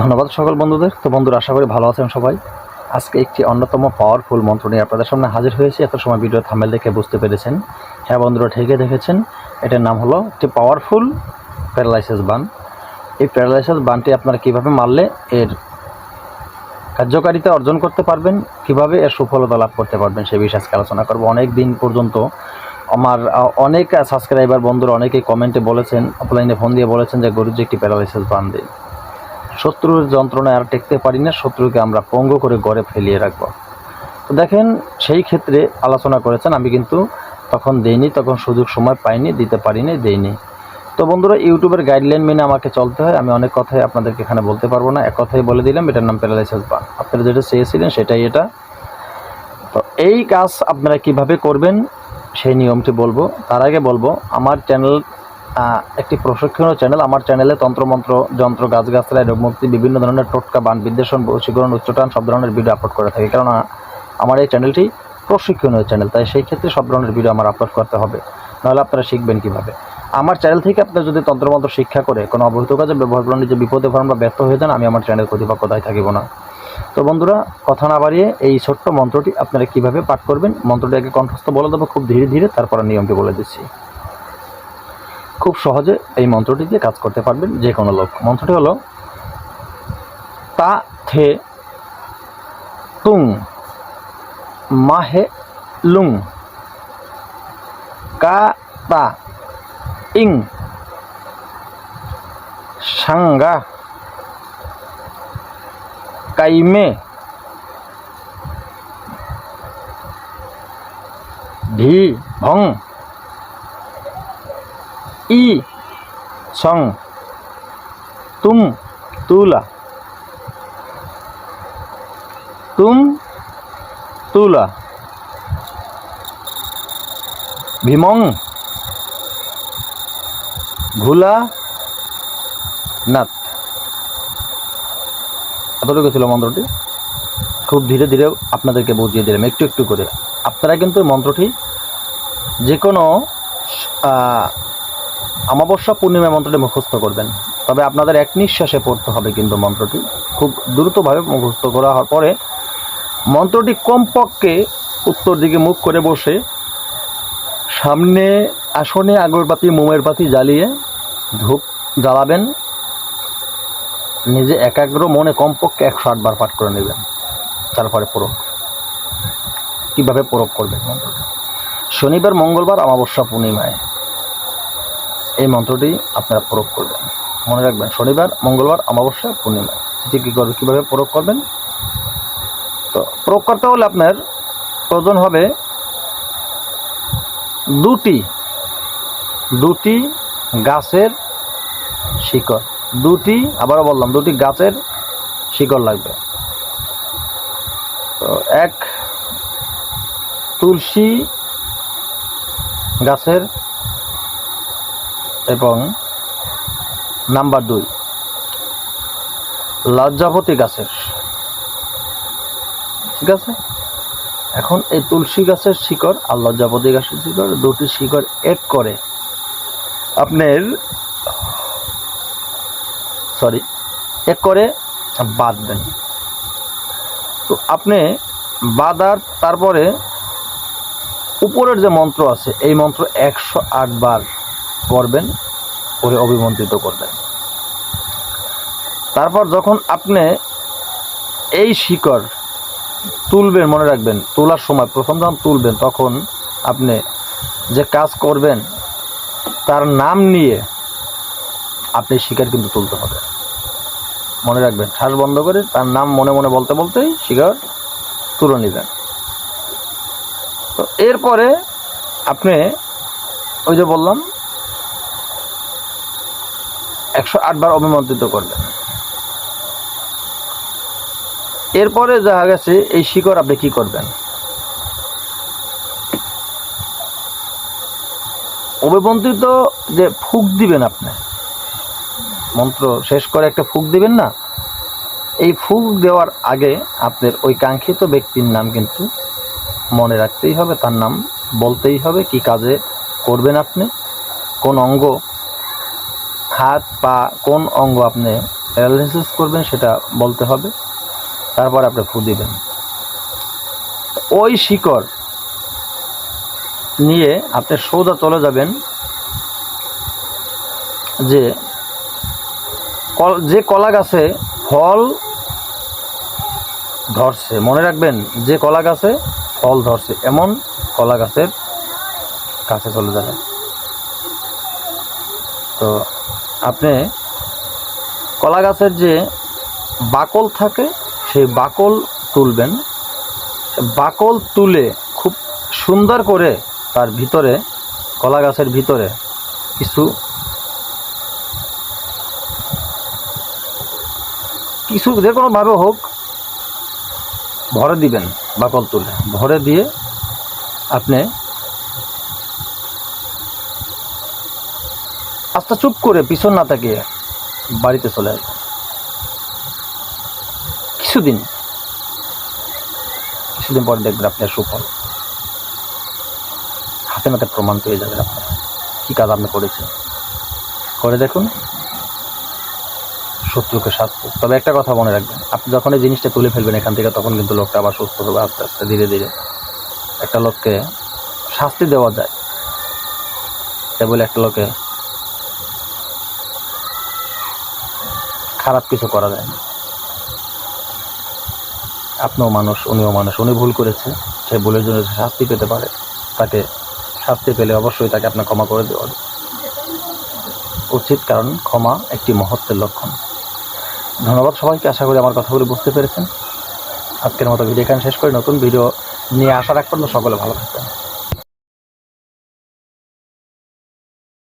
ধন্যবাদ সকল বন্ধুদের। তো বন্ধুরা, আশা করি ভালো আছেন সবাই। আজকে একটি অন্যতম পাওয়ারফুল মন্ত্র নিয়ে আপনাদের সামনে হাজির হয়েছি। এত সময় ভিডিও থামেল দেখে বুঝতে পেরেছেন। হ্যাঁ বন্ধুরা, ঠিকই দেখেছেন। এটার নাম হলো একটি পাওয়ারফুল প্যারালাইসিস বান। এই প্যারালাইসিস বানটি আপনারা কীভাবে মারলে এর কার্যকারিতা অর্জন করতে পারবেন, কীভাবে এর সুফলতা লাভ করতে পারবেন, সে বিষয়ে আজকে আলোচনা করব। অনেক দিন পর্যন্ত আমার অনেক সাবস্ক্রাইবার বন্ধুরা অনেকেই কমেন্টে বলেছেন অফলাইনে ফোন দিয়ে বলেছেন যে, গরুজি একটি প্যারালাইসিস বান দিন শত্রুর যন্ত্রণায় আর টেকতে পারি না, শত্রুকে আমরা পঙ্গু করে গড়ে ফেলিয়ে রাখব। তো দেখেন, সেই ক্ষেত্রে আলোচনা করেছেন, আমি কিন্তু তখন দেইনি, তখন সুযোগ সময় পাইনি, দিতে পারিনি, দেইনি। তো বন্ধুরা, ইউটিউবের গাইডলাইন মেনে আমাকে চলতে হয়, আমি অনেক কথাই আপনাদেরকে এখানে বলতে পারব না, এক কথাই বলে দিলাম, এটার নাম প্যারালাইসিস বান আপনারা যেটা চেয়েছিলেন, সেটাই এটা। তো এই কাজ আপনারা কীভাবে করবেন, সেই নিয়মটি বলব। তার আগে বলব, আমার চ্যানেল একটি প্রশিক্ষণীয় চ্যানেল আমার চ্যানেলে তন্ত্রমন্ত্র, যন্ত্র গাছগাছরা রোগমুক্তি বিভিন্ন ধরনের টোটকা, বান বিদ্বেষণ, বশীকরণ, উচ্চটান, সব ধরনের ভিডিও আপলোড করে থাকি। কেননা, আমার এই চ্যানেলটি প্রশিক্ষণীয় চ্যানেল তাই সেই ক্ষেত্রে সব ধরনের ভিডিও আমার আপলোড করতে হবে। নাহলে আপনারা শিখবেন কীভাবে? আমার চ্যানেল থেকে আপনারা যদি তন্ত্রমন্ত্র শিক্ষা করে, কোনো অবহিত কাজে ব্যবহার করেন যে বিপদে পড়েন বা ব্যর্থ হয়ে যান, আমি আমার চ্যানেল কর্তৃপক্ষ দায় থাকিব না। তো বন্ধুরা, কথা না বাড়িয়ে এই ছোট্ট মন্ত্রটি আপনারা কীভাবে পাঠ করবেন মন্ত্রটি আগে কণ্ঠস্থ বলে দেবো খুব ধীরে ধীরে, তারপরে নিয়মটি বলে দিচ্ছি। খুব সহজে এই মন্ত্রটি দিয়ে কাজ করতে পারবেন যে কোনো লোক। মন্ত্রটি হলো, তা থে তুং মাহে লুং কা তা ইং সাঙ্গা কাইমে ভি ভং ই, সং, তুম, তুলা। তুম, তুলা। ভীমং, ভুলা, নাথ। এতটুকু ছিল মন্ত্রটি। খুব ধীরে ধীরে আপনাদেরকে বুঝিয়ে দিলাম, একটু একটু করে। আপনারা কিন্তু মন্ত্রটি যে কোনো অমাবস্যা পূর্ণিমা মন্ত্রটি মুখস্থ করবেন। তবে আপনাদের এক নিঃশ্বাসে পড়তে হবে কিন্তু মন্ত্রটি। খুব দ্রুতভাবে মুখস্থ করা হওয়ার পরে মন্ত্রটি কমপক্ষে উত্তর দিকে মুখ করে বসে সামনে আসনে আগরবাতি, মোমের বাতি জ্বালিয়ে ধূপ জ্বালাবেন। নিজে একাগ্র মনে কমপক্ষে একশো আটবার পাঠ করে নেবেন। তারপরে প্রয়োগ কীভাবে প্রয়োগ করবেন মন্ত্রটি? শনিবার, মঙ্গলবার, অমাবস্যা পূর্ণিমায়। এই মন্ত্রটি আপনারা প্রয়োগ করবেন। মনে রাখবেন, শনিবার, মঙ্গলবার, অমাবস্যা, পূর্ণিমা। এটি কী করবে, কীভাবে প্রয়োগ করবেন? তো প্রয়োগ করতে হলে আপনার প্রয়োজন হবে দুটি দুটি গাছের শিকড়। দুটি, আবারও বললাম, দুটি গাছের শিকড় লাগবে। তো এক তুলসী গাছের এবং নাম্বার দুই, লজ্জাপতি গাছের। ঠিক আছে? এখন এই তুলসী গাছের শিকড় আর লজ্জাপতি গাছের শিকড় দুটি শিকড় এক করে আপনার সরি এক করে বাঁধবেন তো আপনি বাঁধার তারপরে উপরের যে মন্ত্র আছে, এই মন্ত্র একশো বার করবেন করে অভিমন্ত্রিত করবেন। তারপর যখন আপনি এই শিকড় তুলবেন, মনে রাখবেন, তোলার সময় প্রথম যখন তুলবেন, তখন আপনি যে কাজ করবেন, তার নাম নিয়ে আপনি শিকার কিন্তু তুলতে হবে। মনে রাখবেন, শ্বাস বন্ধ করে তার নাম মনে মনে বলতে বলতেই শিকার তুলে নেবেন। তো এরপরে আপনি ওই যে বললাম একশো আটবার অভিমন্ত্রিত করবেন এরপরে দেখা গেছে, এই শিকড় আপনি কি করবেন? অভিমন্ত্রিত যে ফুক দিবেন আপনি, মন্ত্র শেষ করে একটা ফুক দিবেন না, এই ফুক দেওয়ার আগে আপনার ওই কাঙ্ক্ষিত ব্যক্তির নাম কিন্তু মনে রাখতেই হবে, তার নাম বলতেই হবে, কি কাজে করবেন আপনি, কোন অঙ্গ হাত, পা, কোন অঙ্গ আপনি অ্যানালিসিস করবেন সেটা বলতে হবে। তারপর আপনি ফু দিবেন। ওই শিকড় নিয়ে আপনি সোজা চলে যাবেন যে কল, যে কলা গাছে ফল ধরছে। মনে রাখবেন, যে কলা গাছে ফল ধরছে, এমন কলা গাছের কাছে চলে যাবেন। তো আপনি কলা গাছের যে বাকল থাকে, সেই বাকল তুলবেন। বাকল তুলে খুব সুন্দর করে তার ভিতরে, কলা গাছের ভিতরে কিছু কিছু যে কোনোভাবে হোক ভরে দিবেন বাকল তুলে। ভরে দিয়ে আপনি আস্তে চুপ করে পিছন না তাকিয়ে বাড়িতে চলে আসবেন কিছুদিন কিছুদিন পর দেখবেন আপনার সুফল। হাতে নাতে প্রমাণ পেয়ে যাবেন আপনার কী কাজ আপনি করেছেন? করে দেখুন। শত্রুকে শাস্তি। তবে একটা কথা মনে রাখবেন, আপনি যখন এই জিনিসটা তুলে ফেলবেন এখান থেকে, তখন কিন্তু লোকটা আবার সুস্থ হবে আস্তে আস্তে, ধীরে ধীরে। একটা লোককে শাস্তি দেওয়া যায়। তাই বলে একটা লোকে খারাপ কিছু করা যায় না। আপনিও মানুষ, উনিও মানুষ, উনি ভুল করেছে, সে ভুলের জন্য শাস্তি পেতে পারে। তাকে শাস্তি পেলে অবশ্যই তাকে আপনার ক্ষমা করে দেওয়া উচিত। কারণ ক্ষমা একটি মহত্বের লক্ষণ। ধন্যবাদ সবাইকে, আশা করি আমার কথাগুলি বুঝতে পেরেছেন। আজকের মতো ভিডিও এখানে শেষ করে। নতুন ভিডিও নিয়ে আসার এক পর্যন্ত সকলে ভালো থাকবেন।